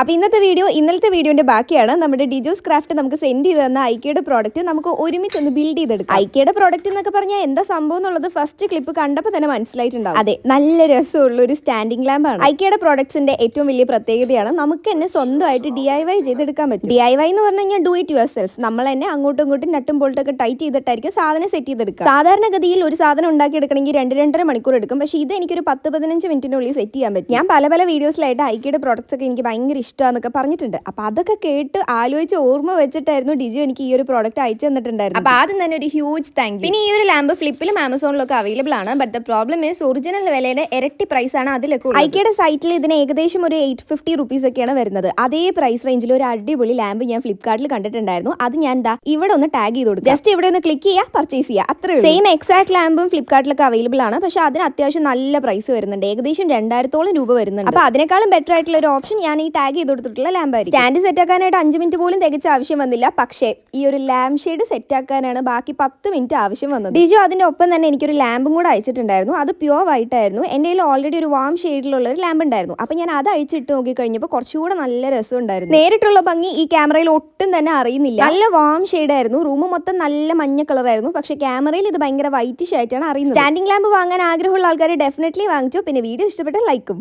അപ്പോൾ ഇന്നത്തെ വീഡിയോ ഇന്നലത്തെ വീഡിയോന്റെ ബാക്കിയാണ്. നമ്മുടെ ഡിജോസ് ക്രാഫ്റ്റ് നമുക്ക് സെൻഡ് ചെയ്ത് തന്ന ഐക്കയുടെ പ്രോഡക്റ്റ് നമുക്ക് ഒരുമിച്ച് ഒന്ന് ബിൽഡ് ചെയ്തെടുക്കാം. ഐക്കയുടെ പ്രോഡക്റ്റ് എന്നൊക്കെ പറഞ്ഞാൽ എന്താ സംഭവം എന്നുള്ളത് ഫസ്റ്റ് ക്ലിപ്പ് കണ്ടപ്പോൾ തന്നെ മനസ്സിലായിട്ടുണ്ടാവും. അതെ നല്ല രസമുള്ള ഒരു സ്റ്റാൻഡിംഗ് ലാമ്പാണ് ഐക്കയുടെ പ്രോഡക്ട്സിന്റെ ഏറ്റവും വലിയ പ്രത്യേകതയാണ് നമുക്ക് തന്നെ സ്വന്തമായിട്ട് ഡി ഐ വൈ ചെയ്തെടുക്കാൻ പറ്റും. ഡി ഐ വൈ എന്ന് പറഞ്ഞു കഴിഞ്ഞാൽ ഡു ഇറ്റ് യുവർ സെൽഫ് നമ്മൾ തന്നെ അങ്ങോട്ടും ഇങ്ങോട്ടും നട്ടും ബോൾട്ടൊക്കെ ടൈറ്റ് ചെയ്തിട്ടായിരിക്കും സാധനം സെറ്റ് ചെയ്തെടുക്കുക. സാധാരണഗതിയിൽ ഒരു സാധനം ഉണ്ടാക്കിയെടുക്കണമെങ്കിൽ രണ്ട് രണ്ടര മണിക്കൂർ എടുക്കും. പക്ഷേ ഇത് എനിക്കൊരു പത്ത് പതിനഞ്ച് മിനിറ്റിനുള്ളിൽ സെറ്റ് ചെയ്യാൻ പറ്റും. ഞാൻ പല പല വീഡിയോസിലായിട്ട് ഐക്കയുടെ പ്രോഡക്ട്സ് ഒക്കെ എനിക്ക് ഭയങ്കര ഇഷ്ടമാണെന്നൊക്കെ പറഞ്ഞിട്ടുണ്ട്. അപ്പൊ അതൊക്കെ കേട്ട് ആലോചിച്ച് ഓർമ്മ വെച്ചിട്ടായിരുന്നു ഡിജു എനിക്ക് ഈ ഒരു പ്രോഡക്റ്റ് അയച്ചു തന്നിട്ടുണ്ടായിരുന്നു അപ്പൊ ആദ്യം തന്നെ ഒരു ഹ്യൂജ് താങ്ക് പിന്നെ ഈ ഒരു ലാമ്പ് ഫ്ലിപ്പിലും ആമസോണിലൊക്കെ അവൈലബിൾ ആണ്. But the problem is original വിലയുടെ ഇരട്ടി പ്രൈസ് ആണ് അതിലൊക്കെ ഐക്കയുടെ സൈറ്റിൽ ഇതിന് ഏകദേശം ഒരു എയ്റ്റ് ഫിഫ്റ്റി റുപ്പീസ് ഒക്കെയാണ് വരുന്നത്. അതേ പ്രൈസ് റേഞ്ചിൽ ഒരു അടിപൊളി ലാമ്പ് ഞാൻ ഫ്ലിപ്കാർട്ടിൽ കണ്ടിട്ടുണ്ടായിരുന്നു. അത് ഞാൻ എന്താ ഇവിടെ ഒന്ന് ടാഗ് ചെയ്ത് കൊടുക്കും. ജസ്റ്റ് ഇവിടെ ഒന്ന് ക്ലിക്ക് ചെയ്യുക പർച്ചേസ് ചെയ്യുക അത്രേ സെയിം എക്സാക്ട് ലാമ്പും ഫ്ലിപ്കാർട്ടിലൊക്കെ അവൈലബിൾ ആണ്. പക്ഷെ അതിന് അത്യാവശ്യം നല്ല പ്രൈസ് വരുന്നുണ്ട്. ഏകദേശം രണ്ടായിരത്തോളം രൂപ വരുന്നുണ്ട്. അപ്പൊ അതിനേക്കാളും ബെറ്റർ ആയിട്ടുള്ള ഒരു ഓപ്ഷൻ ഞാൻ ഈ ടാഗ് ചെയ്ത് കൊടുത്തിട്ടുള്ള ലാമ്പായിരിക്കും സ്റ്റാൻഡ് സെറ്റ് ആക്കാനായിട്ട് അഞ്ച് മിനിറ്റ് പോലും തികച്ച ആവശ്യം വന്നില്ല. പക്ഷേ ഈ ഒരു ലാമ്പ് ഷെയ്ഡ് സെറ്റ് ആക്കാനാണ് ബാക്കി പത്ത് മിനിറ്റ് ആവശ്യം വന്നത്. ഡിജു അതിന്റെ ഒപ്പം തന്നെ എനിക്കൊരു ലാമ്പും കൂടെ അയച്ചിട്ടുണ്ടായിരുന്നു. അത് പ്യുവർ വൈറ്റ് ആയിരുന്നു. എന്റെ കയ്യിൽ ഓൾറെഡി ഒരു വാം ഷെയ്ഡിലുള്ള ഒരു ലാമ്പ് ഉണ്ടായിരുന്നു. അപ്പൊ ഞാൻ അത് അഴിച്ചിട്ട് നോക്കി കഴിഞ്ഞപ്പോൾ കുറച്ചുകൂടെ നല്ല രസം ഉണ്ടായിരുന്നു. നേരിട്ടുള്ള ഭംഗി ഈ ക്യാമറയിൽ ഒട്ടും തന്നെ അറിയുന്നില്ല. നല്ല വാം ഷെയ്ഡ് ആയിരുന്നു. റൂം മൊത്തം നല്ല മഞ്ഞ കളറായിരുന്നു പക്ഷേ ക്യാമറയിൽ ഇത് ഭയങ്കര വൈറ്റിഷ് ആയിട്ടാണ് അറിയുന്നത്. സ്റ്റാൻഡിംഗ് ലാമ്പ് വാങ്ങാൻ ആഗ്രഹമുള്ള ആൾക്കാർ ഡെഫിനറ്റ്ലി വാങ്ങിച്ചു. പിന്നെ വീഡിയോ ഇഷ്ടപ്പെട്ട ലൈക്കും